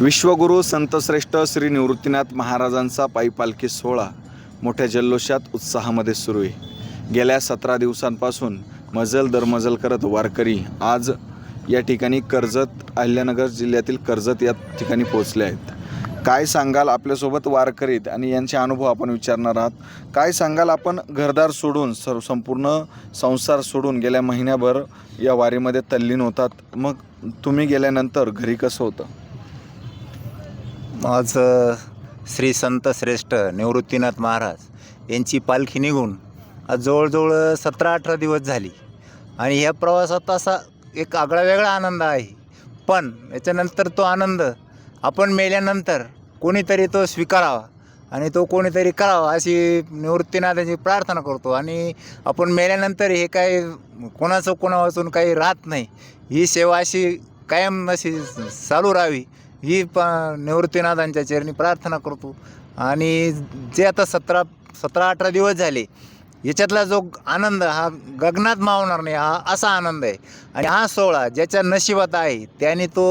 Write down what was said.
विश्वगुरू संतश्रेष्ठ श्री निवृत्तीनाथ महाराजांचा पायी पालखी सोहळा मोठ्या जल्लोषात उत्साहामध्ये सुरू आहे. गेल्या सतरा दिवसांपासून मजल दरमजल करत वारकरी आज या ठिकाणी कर्जत अहिल्यानगर जिल्ह्यातील कर्जत या ठिकाणी पोहोचले आहेत. काय सांगाल आपल्यासोबत वारकरीत आणि यांचे अनुभव आपण विचारणार आहात? काय सांगाल आपण घरदार सोडून सर्व संपूर्ण संसार सोडून गेल्या महिन्याभर या वारीमध्ये तल्लीन होतात? मग तुम्ही गेल्यानंतर घरी कसं होतं? आज श्री संत श्रेष्ठ निवृत्तीनाथ महाराज यांची पालखी निघून आज जवळजवळ सतरा अठरा दिवस झाली. आणि ह्या प्रवासात असा एक आगळा वेगळा आनंद आहे. पण याच्यानंतर तो आनंद आपण मेल्यानंतर कोणीतरी तो स्वीकारावा आणि तो कोणीतरी करावा अशी निवृत्तीनाथाची प्रार्थना करतो. आणि आपण मेल्यानंतर हे काय कोणाचं कोणावाचून काही राहत नाही. ही सेवा अशी कायम अशी चालू राहावी. ही प निवृत्तीनाथांच्या चरणी प्रार्थना करतो. आणि जे आता सतरा सतरा अठरा दिवस झाले याच्यातला जो आनंद हा गगनात मावणार नाही हा असा आनंद आहे. आणि हा सोहळा ज्याच्या नशिबात आहे त्याने तो